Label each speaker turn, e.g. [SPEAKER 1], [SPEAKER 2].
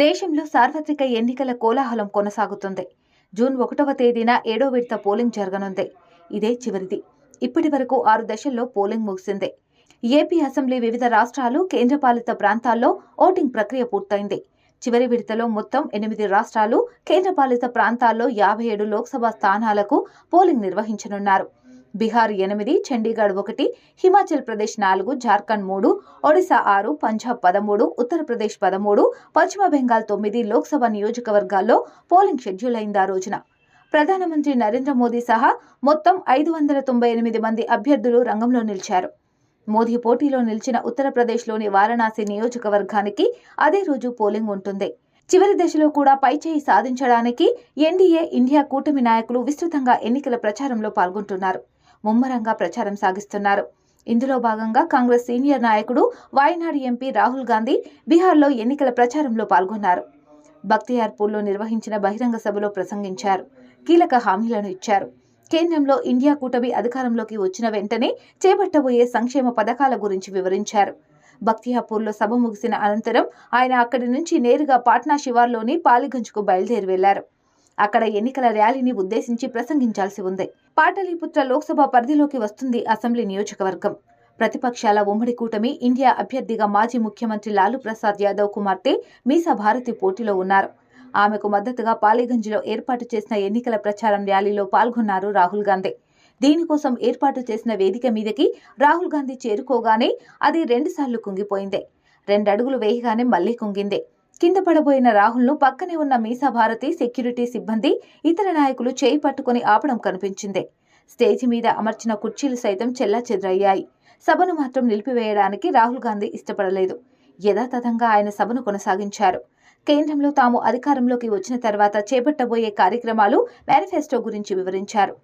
[SPEAKER 1] దేశంలో సార్వత్రిక ఎన్నికల కోలాహలం కొనసాగుతుంది. జూన్ ఒకటవ తేదీన ఏడో విడత పోలింగ్ జరగనుంది. ఇదే చివరిది. ఇప్పటి వరకు ఆరు దశల్లో పోలింగ్ ముగిసింది. ఏపీ అసెంబ్లీ వివిధ రాష్ట్రాలు కేంద్రపాలిత ప్రాంతాల్లో ఓటింగ్ ప్రక్రియ పూర్తయింది. చివరి విడతలో మొత్తం ఎనిమిది రాష్ట్రాలు కేంద్రపాలిత ప్రాంతాల్లో యాభై ఏడు లోక్సభ స్థానాలకు పోలింగ్ నిర్వహించనున్నారు. బీహార్ ఎనిమిది చండీగఢ్ ఒకటి హిమాచల్ ప్రదేశ్ నాలుగు జార్ఖండ్ మూడు ఒడిశా ఆరు పంజాబ్ పదమూడు ఉత్తరప్రదేశ్ పదమూడు పశ్చిమ బెంగాల్ తొమ్మిది లోక్సభ నియోజకవర్గాల్లో పోలింగ్ షెడ్యూల్ అయింది ఆ రోజున. ప్రధానమంత్రి నరేంద్ర మోదీ సహా మొత్తం ఐదు వందల తొంభై ఎనిమిది మంది అభ్యర్థులు రంగంలో నిలిచారు. మోదీ పోటీలో నిలిచిన ఉత్తరప్రదేశ్లోని వారణాసి నియోజకవర్గానికి అదే రోజు పోలింగ్ ఉంటుంది. చివరి దశలో కూడా పైచేయి సాధించడానికి ఎన్డీఏ ఇండియా కూటమి నాయకులు విస్తృతంగా ఎన్నికల ప్రచారంలో పాల్గొంటున్నారు. ముమ్మరంగా ప్రచారం సాగిస్తున్నారు. ఇందులో భాగంగా కాంగ్రెస్ సీనియర్ నాయకుడు వాయనాడు ఎంపీ రాహుల్ గాంధీ బీహార్లో ఎన్నికల ప్రచారంలో పాల్గొన్నారు. బక్తియార్పూర్లో నిర్వహించిన బహిరంగ సభలో ప్రసంగించారు. కీలక హామీలను ఇచ్చారు. కేంద్రంలో ఇండియా కూటమి అధికారంలోకి వచ్చిన వెంటనే చేపట్టబోయే సంక్షేమ పథకాల గురించి వివరించారు. బక్తియాపూర్లో సభ ముగిసిన అనంతరం ఆయన అక్కడి నుంచి నేరుగా పాట్నా శివార్లోని పాలిగంజ్కు బయలుదేరి వెళ్ళారు. అక్కడ ఎన్నికల ర్యాలీని ఉద్దేశించి ప్రసంగించాల్సి ఉంది. పాటలీపుత్ర లోక్సభ పరిధిలోకి వస్తుంది అసెంబ్లీ నియోజకవర్గం. ప్రతిపక్షాల ఉమ్మడి కూటమి ఇండియా అభ్యర్థిగా మాజీ ముఖ్యమంత్రి లాలూ ప్రసాద్ యాదవ్ కుమార్తె మీసా భారతి పోటీలో ఉన్నారు. ఆమెకు మద్దతుగా పాలిగంజ్లో ఏర్పాటు చేసిన ఎన్నికల ప్రచారం ర్యాలీలో పాల్గొన్నారు రాహుల్ గాంధీ. దీనికోసం ఏర్పాటు చేసిన వేదిక మీదకి రాహుల్ గాంధీ చేరుకోగానే అది రెండుసార్లు కుంగిపోయింది. రెండడుగులు వేయగానే మళ్ళీ కుంగింది. కింద పడబోయిన రాహుల్ను పక్కనే ఉన్న మీసా భారతి సెక్యూరిటీ సిబ్బంది ఇతర నాయకులు చేయి పట్టుకుని ఆపడం కనిపించింది. స్టేజి మీద అమర్చిన కుర్చీలు సైతం చెల్లా చెదరయ్యాయి సభను మాత్రం నిలిపివేయడానికి రాహుల్ గాంధీ ఇష్టపడలేదు. యథాతథంగా ఆయన సభను కొనసాగించారు. కేంద్రంలో తాము అధికారంలోకి వచ్చిన తర్వాత చేపట్టబోయే కార్యక్రమాలు మేనిఫెస్టో గురించి వివరించారు.